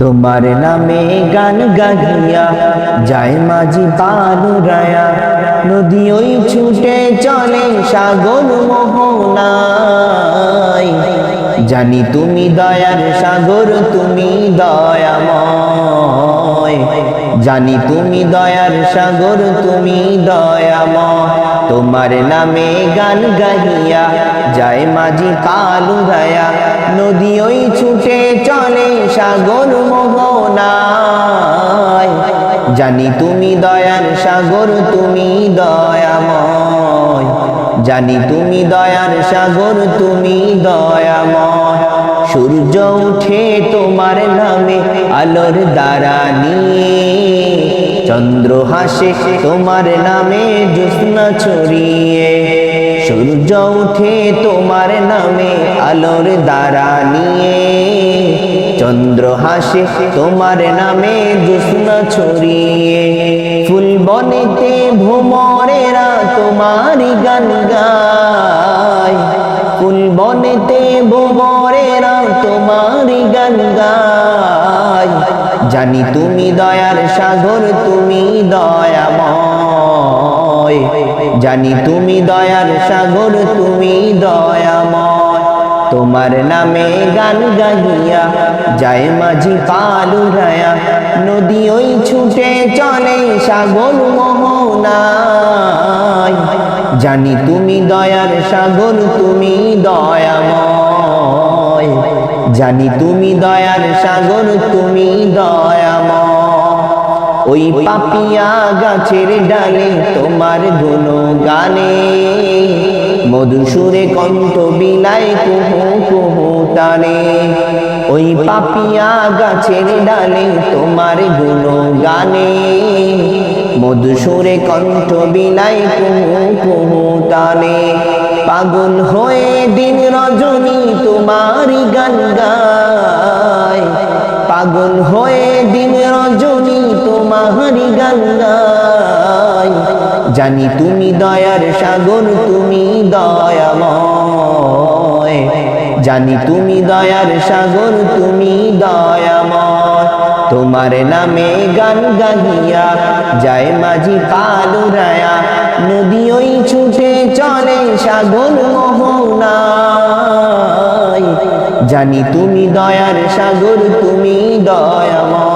তোমার নামে গান গাহিয়া যায় মাঝি পালুরায়া নদী ওই ছুটে চলে সাগর মোহনায়। জানি তুমি দয়ার সাগর, তুমি দয়াময়। জানি তুমি দয়ার সাগর, তুমি দয়াময়। তোমার নামে গান গাহিয়া যায় মাঝি পালুরায়া নদী ওই ছুটে চলে সাগর জানি তুমি দয়ার সাগর, তুমি দয়াময়। জানি তুমি দয়ার সাগর, তুমি দয়াময়। সূর্য উঠে তোমার নামে আলোর দ্বারা নিয়ে। চন্দ্র হাসে তোমার নামে জ্যোৎস্না ছড়িয়ে। সূর্য উঠে তোমার নামে আলোর দ্বারা নিয়ে। চন্দ্র হাসে, তোমার নামে জ্যোৎস্না ছড়িয়ে। ফুল বনেতে ভ্রমরেরা তোমারই গান গায়। ফুল বনেতে ভ্রমরেরা তোমারই গান গায়। জানি তুমি দয়ার সাগর, তুমি দয়াময়। জানি তুমি দয়ার সাগর, তুমি দয়াময়। তোমার নামে গান গাহিয়া, যায় মাঝি পালুরায়া। নদী ওই ছুটে চলে সাগর মোহনায়। জানি তুমি দয়ার সাগর, তুমি দয়াময়। জানি তুমি দয়ার সাগর, তুমি দয়াময়। ওই পাপিয়া গাছের ডালে তোমার গুণ গানে মধুসুরে কণ্ঠ বিলায় কুহু কুহু টানে। ওই পাপিয়া গাছের ডালে তোমার গুণ গানে মধুসুরে কণ্ঠ বিলায় কুহু কুহু টানে। পাগল হয়ে দিন রজনী তোমারই গান গায়। পাগল হয়ে দিন রজনী তোমারই গান গায়। জানি তুমি দয়ার সাগর, তুমি দয়াময়। জানি তুমি দয়ার সাগর, তুমি দয়াময়। তোমার নামে গান গাহিয়া যায় মাঝি পালুরায়া। নদী ওই ছুটে চলে সাগর জানি তুমি দয়ার সাগর, তুমি দয়াময়।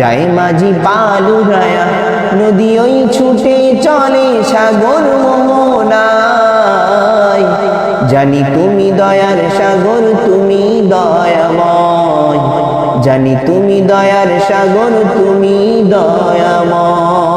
যায় মাঝি পালুরায়া নদী ওই ছুটে চলে সাগর মোহনায় জানি তুমি দয়ার সাগর, তুমি দয়াময়। জানি তুমি দয়ার সাগর, তুমি দয়াময়।